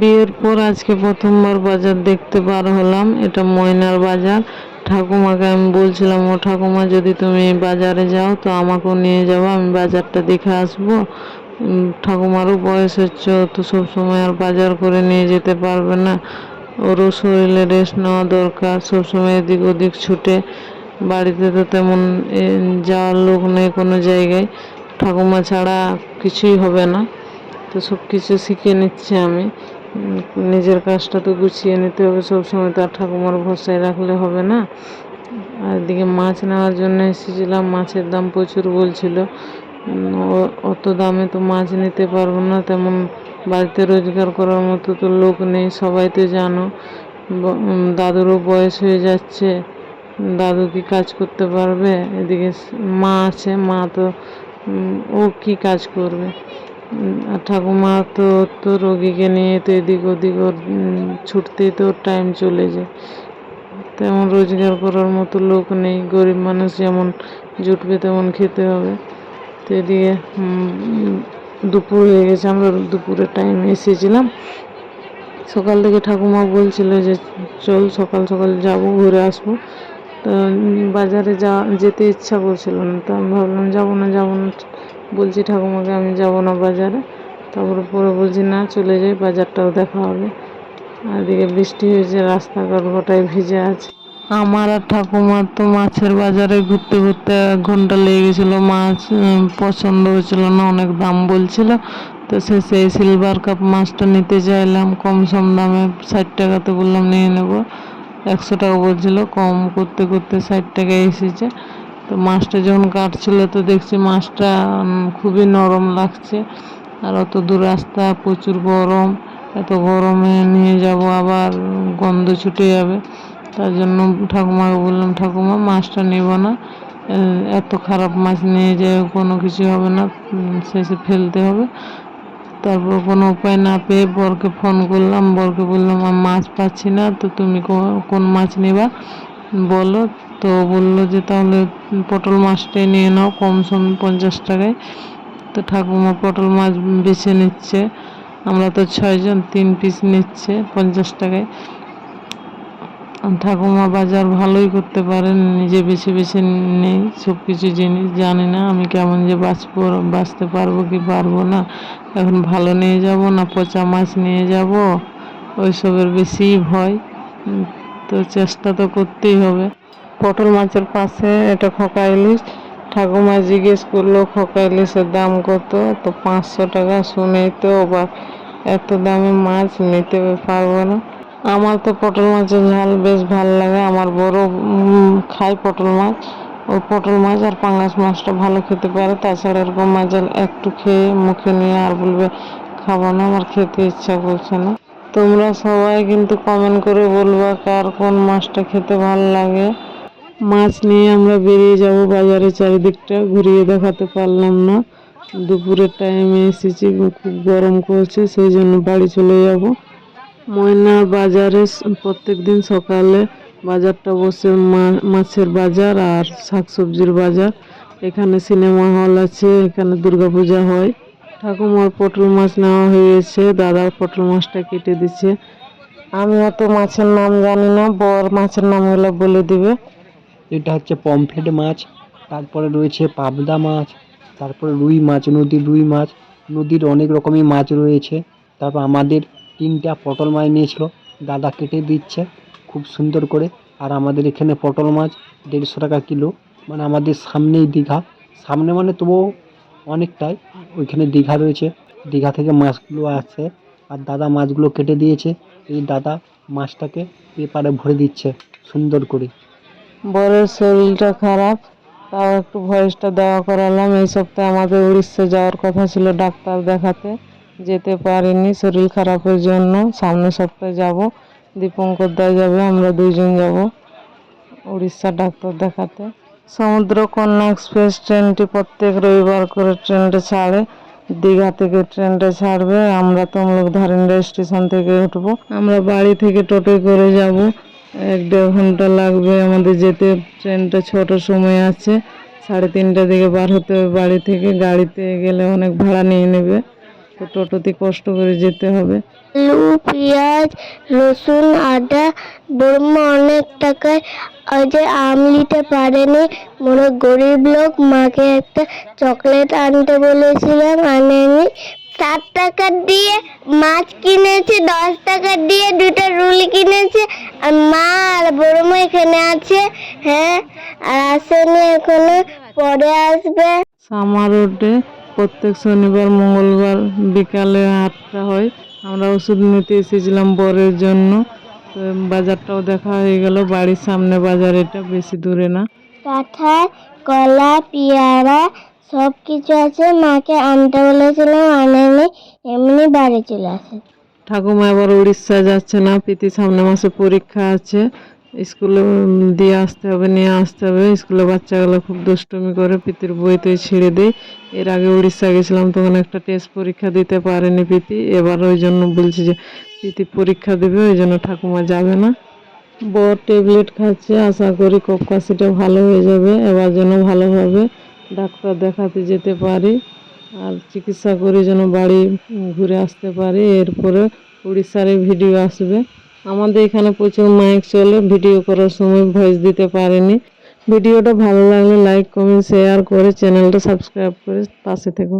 বিয়ের পর আজকে প্রথমবার বাজার দেখতে বার হলাম। এটা ময়নার বাজার। ঠাকুমাকে আমি বলছিলাম, ও ঠাকুমা, যদি তুমি বাজারে যাও, তো আমাকেও নিয়ে যাব। আমি বাজারটা দেখে আসব। ঠাকুমারও বয়স হচ্ছে তো সবসময় আর বাজার করে নিয়ে যেতে পারবে না। ওরও শরীরে রেস্ট নেওয়া দরকার। সবসময় এদিক ওদিক ছুটে বাড়িতে তো তেমন যাওয়ার লোক নেই কোনো জায়গায়। ঠাকুমা ছাড়া কিছুই হবে না। তো সব কিছু শিখে নিচ্ছি আমি। নিজের কাজটা তো গুছিয়ে নিতে হবে। সবসময় তো আর ঠাকুমার ভরসায় রাখলে হবে না। আর এদিকে মাছ নেওয়ার জন্য এসেছিলাম। মাছের দাম প্রচুর বলছিল। অত দামে তো মাছ নিতে পারব না। তেমন বাড়িতে রোজগার করার মতো তো লোক নেই। সবাই তো জানো। দাদুরও বয়স হয়ে যাচ্ছে। দাদু কি কাজ করতে পারবে, এদিকে মা আছে, মা তো ও কি কাজ করবে? আর ঠাকুমা তো তো রোগীকে নিয়ে তো এদিক ওদিক ওর ছুটতেই তো ওর টাইম চলে যায়। তেমন রোজগার করার মতো লোক নেই, গরিব মানুষ যেমন জুটবে তেমন খেতে হবে। তো এদিকে দুপুর হয়ে গেছে, আমরা দুপুরের টাইমে এসেছিলাম। সকাল থেকে ঠাকুমা বলছিল যে, চল সকাল সকাল যাব, ঘুরে আসব। তো বাজারে যা, যেতে ইচ্ছা করছিল না। তো আমি ভাবলাম, যাব না যাব না। বলছি, ঠাকুমাকে আমি যাব না বাজারে। তারপরে পরে বলছি, না, চলে যাই, বাজারটাও দেখা হবে। আর এদিকে বৃষ্টি হয়েছে, রাস্তাঘাট গোটায় ভিজে আছে। আমার আর ঠাকুমার তো মাছের বাজারে ঘুরতে ঘুরতে এক ঘণ্টা লেগে গেছিল। মাছ পছন্দ হচ্ছিল না, অনেক দাম বলছিল। তো সেই সিলভার কাপ মাছটা নিতে চাইলাম। কম সম দামে ষাট টাকাতে বললাম, নিয়ে নেব। একশো টাকা বলছিল, কম করতে করতে ষাট টাকায় এসেছে। তো মাছটা যখন কাটছিল, তো দেখছি মাছটা খুবই নরম লাগছে। আর অত দূর রাস্তা, প্রচুর গরম। এত গরমে নিয়ে যাব, আবার গন্ধ ছুটে যাবে। তার জন্য ঠাকুমাকে বললাম, ঠাকুমা, মাছটা নেব না। এত খারাপ মাছ নিয়ে যেয়ে কোনো কিছু হবে না। শেষে ফেলতে হবে। তারপর কোনো উপায় না পেয়ে বরকে ফোন করলাম। বরকে বললাম, আমি মাছ পাচ্ছি না, তো তুমি কোন মাছ নেবা? বলো তো বলল যে, তাহলে পটল মাছটাই নিয়ে নাও, কম সম পঞ্চাশ টাকায়। তো ঠাকুমা পটল মাছ বেছে নিচ্ছে। আমরা তো ছয়জন, তিন পিস নিচ্ছে পঞ্চাশ টাকায়। ঠাকুমা বাজার ভালোই করতে পারেন, নিজে বেছে বেছে নেই সব কিছু জিনিস জানি না আমি কেমন যে বাঁচবো, বাঁচতে পারব কি পারব না। এখন ভালো নিয়ে যাব না পচা মাছ নিয়ে যাব, ওইসবের বেশিই ভয়। তো চেষ্টা তো করতেই হবে। পটল মাছের পাশে এটা খোকা ইলিশ, ঠাকুমা জিজ্ঞেস করল, খোকা ইলিশের দাম কত? তো পাঁচশো টাকা শুনেই তো বা এত দামে মাছ নিতে পারব না। আমার তো পটল মাছের ঝাল বেশ ভালো লাগে। আমার বড় খায় পটল মাছ। ওই পটল মাছ আর পাঙ্গাস মাছটা ভালো খেতে পারে। তাছাড়া এরকম মাছ একটু খেয়ে মুখে নিয়ে আর বলবে, খাব না, আমার খেতে ইচ্ছা করছে না। তোমরা সবাই কিন্তু কমেন্ট করে বলবা কার কোন মাছটা খেতে ভালো লাগে। মাছ নিয়ে আমরা বেরিয়ে যাব বাজারে চারিদিকটা। ঘুরিয়ে দেখাতে পারলাম না। দুপুরের টাইমে এসেছি, খুব গরম করছে সেই জন্য বাড়ি চলে যাব। ময়না বাজারে প্রত্যেক দিন সকালে বাজারটা বসে মাছের বাজার আর শাকসবজির বাজার। এখানে সিনেমা হল আছে, এখানে দুর্গাপূজা হয়। ঠাকুমার পটল মাছ নেওয়া হয়েছে, দাদার পটল মাছটা কেটে দিচ্ছে আমি অত মাছের নাম জানি না, বর মাছের নাম নামগুলো বলে দিবে। এটা হচ্ছে পমফ্রেট মাছ, তারপরে রয়েছে পাবদা মাছ, তারপরে রুই মাছ, নদীর রুই মাছ। নদীর অনেক রকমের মাছ রয়েছে। তারপর আমাদের তিনটা পটল মাছ নিয়েছিল। দাদা কেটে দিচ্ছে খুব সুন্দর করে। আর আমাদের এখানে পটল মাছ দেড়শো টাকা কিলো। মানে আমাদের সামনেই দীঘা। সামনে মানে তবুও অনেকটাই। ওইখানে দীঘা রয়েছে। দীঘা থেকে মাছগুলো আসছে। আর দাদা মাছগুলো কেটে দিয়েছে। এই দাদা মাছটাকে পেপারে ভরে দিচ্ছে সুন্দর করে। বরের শরীরটা খারাপ। তাও একটু ভয়েসটা দেওয়া করালাম। এই সপ্তাহে আমাদের উড়িষ্যা যাওয়ার কথা ছিল ডাক্তার দেখাতে। যেতে পারিনি, শরীর খারাপের জন্য। সামনের সপ্তাহে যাব, দীপঙ্কর দা যাবে, আমরা দুইজন যাব উড়িষ্যা ডাক্তার দেখাতে। সমুদ্র কন্যা এক্সপ্রেস ট্রেনটি প্রত্যেক রবিবার করে ট্রেনটা ছাড়ে, দীঘা থেকে ট্রেনটা ছাড়বে। আমরা তমলুক ধারিন্ডা স্টেশন থেকে উঠবো। আমরা বাড়ি থেকে টোটোয় করে যাব। এক দেড় ঘণ্টা লাগবে আমাদের যেতে। ট্রেনটা ছটার সময় আছে, সাড়ে তিনটার দিকে বার হতে হবে বাড়ি থেকে। গাড়িতে গেলে অনেক ভাড়া নিয়ে নেবে। টোটোতে কষ্ট করে যেতে হবে। আলু পেঁয়াজ রসুন আদা বর্মা অনেক টাকায়। আজ আম নিতে পারেনি। মনে গরিব লোক মাকে একটা চকলেট আনতে বলেছিলাম আনেনি। সাত টাকা দিয়ে মাছ কিনেছে দশ টাকা দিয়ে দুটো রুল কিনেছে। আর মা আর বড়মা এখানে আছে হ্যাঁ? আর আসেনি এখনও পরে আসবে। সামার রোডে প্রত্যেক শনিবার মঙ্গলবার বিকালে হাটটা হয়। আমরা ওষুধ নিতে এসেছিলাম বরের জন্য। তো বাজারটাও দেখা হয়ে গেল। বাড়ির সামনে বাজার এটা বেশি দূরে না। কাঁঠাল কলা পেয়ারা সব কিছু আছে। মাকে আনতে বলেছিলাম আনেনি। এমনি বাড়ি চলে আসে। ঠাকুমা এবার উড়িষ্যা যাচ্ছে না। প্রীতি সামনে মাসে পরীক্ষা আছে। স্কুলে দিয়ে আসতে হবে, নিয়ে আসতে হবে। স্কুলে বাচ্চাগুলো খুব দুষ্টুমি করে পিতির বই তই ছিঁড়ে দেয়। এর আগে উড়িষ্যা গেছিলাম, তখন একটা টেস্ট পরীক্ষা দিতে পারেনি পিতি এবার ওই জন্য বলছি যে, প্রীতি পরীক্ষা দেবে, ওই জন্য ঠাকুমা যাবে না। বর ট্যাবলেট খাচ্ছে, আশা করি কপকাশিটা ভালো হয়ে যাবে, এবার যেন ভালোভাবে ডাক্তার দেখাতে যেতে পারি। আর চিকিৎসা করে যেন বাড়ি ঘুরে আসতে পারি, এরপরে উড়িষ্যার ভিডিও আসবে। আমাদের এখানে প্রচুর মাইক চলে ভিডিও করার সময় ভয়েস দিতে পারেনি। ভিডিওটা ভালো লাগলে লাইক কমেন্ট শেয়ার করে চ্যানেলটা সাবস্ক্রাইব করে পাশে থেকো।